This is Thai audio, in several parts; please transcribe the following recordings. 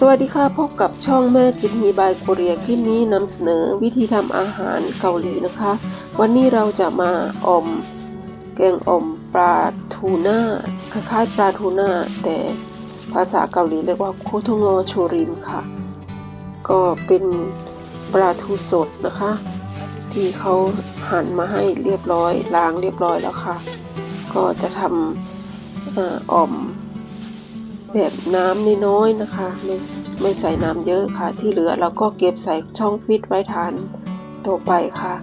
สวัสดีค่ะ พบกับช่องแม่จินฮีบายโคเรียคลิปนี้นำเสนอวิธีทำอาหารเกาหลีนะคะ วันนี้เราจะมาอมแกงอ่อมปลาทูน่าคล้ายๆปลาทูน่าแต่ภาษาเกาหลีเรียกว่าโคโทงอโชริมค่ะ ก็เป็นปลาทูสดนะคะ ที่เขาหั่นมาให้เรียบร้อยล้างเรียบร้อยแล้วค่ะ ก็จะทำอ่ออม แบบน้ำน้อยๆนะคะ ไม่ไม่ใส่น้ำเยอะค่ะ ที่เหลือเราก็เก็บใส่ช่องฟิตไว้ทานต่อไปค่ะ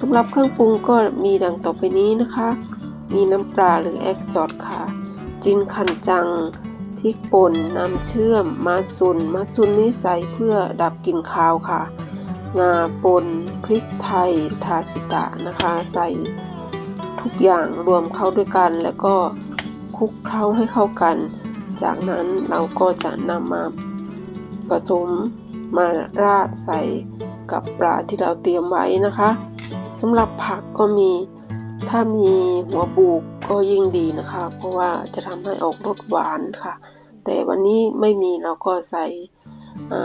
สำหรับเครื่องปรุงก็มีดังต่อไปนี้นะคะ มีน้ำปลาหรือแอกจอดค่ะ จินคันจังพริกป่นน้ำเชื่อม มาซุน มาซุนนี้ใส่เพื่อดับกลิ่นคาวค่ะ งาป่นพริกไทยทาชิตะนะคะ ใส่ทุกอย่างรวมเข้าด้วยกัน แล้วก็คลุกเคล้าให้เข้ากัน จากนั้นเราก็จะนำมาผสมมาราดใส่กับปลาที่เราเตรียมไว้นะคะสำหรับผักก็มีถ้ามีหัวบูกก็ยิ่งดีนะคะ เพราะว่าจะทำให้ออกรสหวานค่ะ แต่วันนี้ไม่มีเราก็ใส่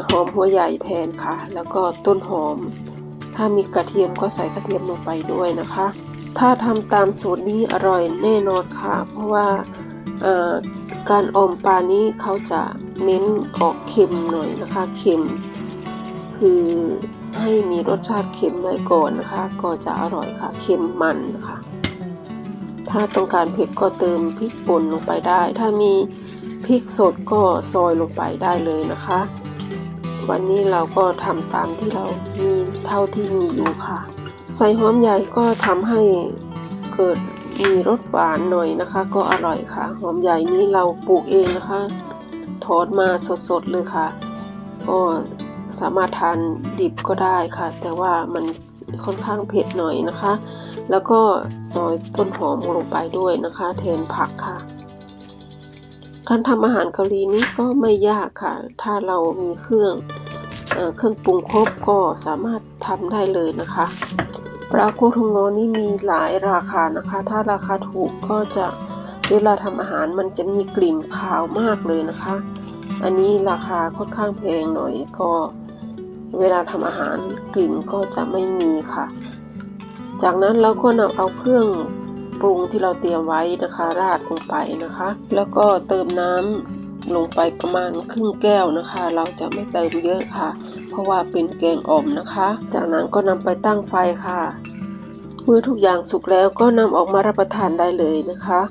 หอมหัวใหญ่แทนค่ะ แล้วก็ต้นหอม ถ้ามีกระเทียมก็ใส่กระเทียมลงไปด้วยนะคะ ถ้าทำตามสูตรนี้อร่อยแน่นอนค่ะ เพราะว่า การอมปลานี้เขาจะเน้นออกเค็มหน่อยนะคะเค็ม คือให้มีรสชาติเค็มไว้ก่อนนะคะ ก็จะอร่อยค่ะเค็มมันนะคะถ้าต้องการเผ็ดก็เติมพริกป่นลงไปได้ ถ้ามีพริกสดก็ซอยลงไปได้เลยนะคะ วันนี้เราก็ทำตามที่เรามีเท่าที่มีอยู่ค่ะ ใส่หอมใหญ่ก็ทำให้เกิด มีรสหวานหน่อยนะคะ ก็อร่อยค่ะ หอมใหญ่นี้เราปลูกเองนะคะถอนมาสดๆเลยค่ะ ก็สามารถทานดิบก็ได้ค่ะ แต่ว่ามันค่อนข้างเผ็ดหน่อยนะคะ แล้วก็ซอยต้นหอมลงไปด้วยนะคะ แทนผักค่ะ การทำอาหารเกาหลีนี้ก็ไม่ยากค่ะ ถ้าเรามีเครื่องเอเครื่องปรุงครบก็สามารถทำได้เลยนะคะ ปลาโคทงโงนี่มีหลายราคานะคะ ถ้าราคาถูกก็จะเวลาทำอาหารมันจะมีกลิ่นคาวมากเลยนะคะ อันนี้ราคาค่อนข้างแพงหน่อยก็เวลาทำอาหารกลิ่นก็จะไม่มีค่ะ จากนั้นเราก็นำเอาเครื่องปรุงที่เราเตรียมไว้นะคะ ราดลงไปนะคะ แล้วก็เติมน้ำ ลงไปประมาณครึ่งแก้วนะคะ เราจะไม่เติมเยอะค่ะ เพราะว่าเป็นแกงอ่อมนะคะ จากนั้นก็นำไปตั้งไฟค่ะเมื่อทุกอย่างสุกแล้วก็นำออกมารับประทานได้เลยนะคะ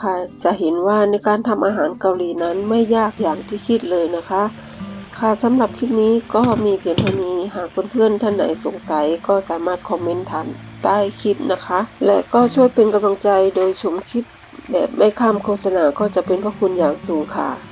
ค่ะจะเห็นว่าในการทำอาหารเกาหลีนั้นไม่ยากอย่างที่คิดเลยนะคะ ค่ะสำหรับคลิปนี้ก็มีเพียงเท่านี้หากเพื่อนๆท่านไหนสงสัยก็สามารถคอมเมนต์ถามใต้คลิปนะคะ และก็ช่วยเป็นกำลังใจโดยชมคลิปแบบไม่ข้ามโฆษณาก็จะเป็นพระคุณอย่างสูงค่ะ